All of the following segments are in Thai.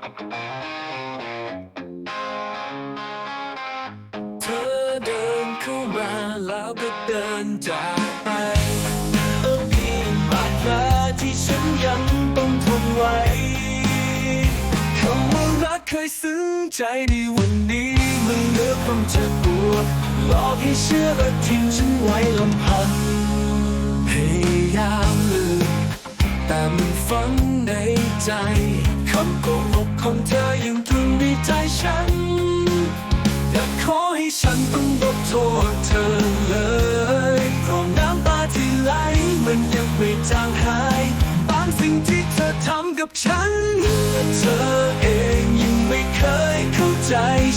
เธอเดินเข้ามาแล้วก็เดินจากไปเออเพียงบาดแผลที่ฉันยังต้องทนไว้คำว่ารักเคยซึ้งใจในวันนี้มันเหลือความเจ็บปวดหลอกให้เชื่อและทิ้งฉันไว้ลำพังพยายามลืมแต่มันฝังในใจ ของเธอยังตรึงในใจฉันอยากขอให้ฉันต้องยกโทษเธอเลยเพราะน้ำตาที่ไหลมันยังไม่จางหาย บางสิ่งที่เธอทำกับฉัน เธอเองยังไม่เคยเข้าใจ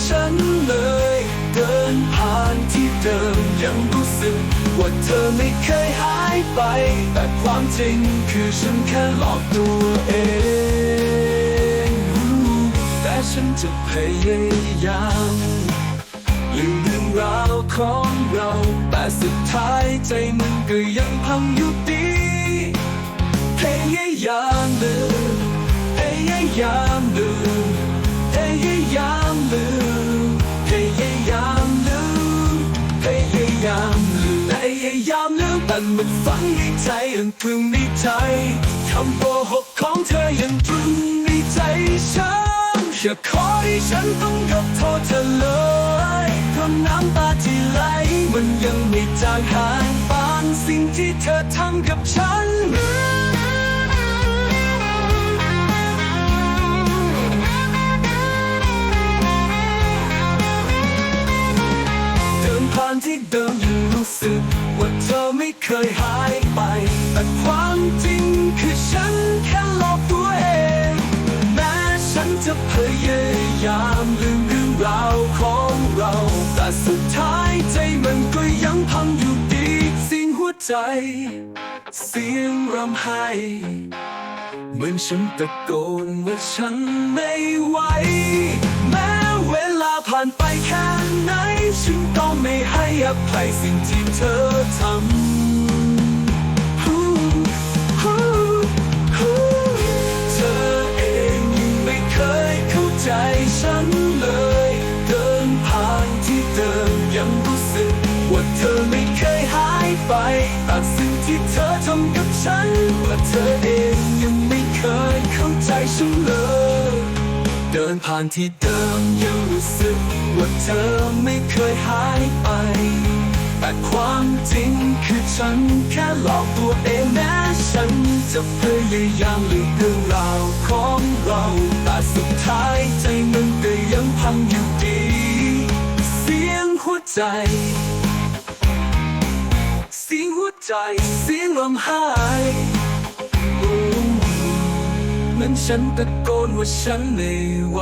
ฉันเลย เดินผ่านที่เดิมยังรู้สึกว่าเธอไม่เคยหายไป แต่ความจริงคือฉันแค่หลอกตัวเอง ฉันจะพยายามลืมเรื่องราวของเรา แต่สุดท้ายใจมันก็ยังพังอยู่ดีพยายามลืมพยายามลืมพยายามลืมพยายามลืมพยายามลืมพยายามลืมแต่มันฝังในใจยังตรึงในใจคำโกหกของเธอยังตรึงในใจฉัน อย่าขอให้ฉันต้องยกโทษเธอเลยเพราะน้ำตาที่ไหลมันยังไม่จางหายบางสิ่งที่เธอทำกับฉันเดินผ่านที่เดิมยังรู้สึกว่าเธอไม่เคยหาย ใจ เสียงรำไห้เหมือนฉันตะโกนว่าฉันไม่ไหว แม้เวลาผ่านไปแค่ไหน ฉันก็ไม่ให้อภัยสิ่งที่เธอทำำกับฉันว่าเธอเองยังไม่เคยเข้าใจฉันเลย เดินผ่านที่เดิมยังรู้สึกว่าเธอไม่เคยหายไป แต่ความจริงคือฉันแค่หลอกตัวเองแม้ฉันจะพยายามลืมเรื่องราวของเรา แต่สุดท้ายใจมันก็ยังพังอยู่ดี เสียงหัวใจ ใจเสียงลมหายโอ้เหมันฉันตะโกนว่าฉันไม่ไหว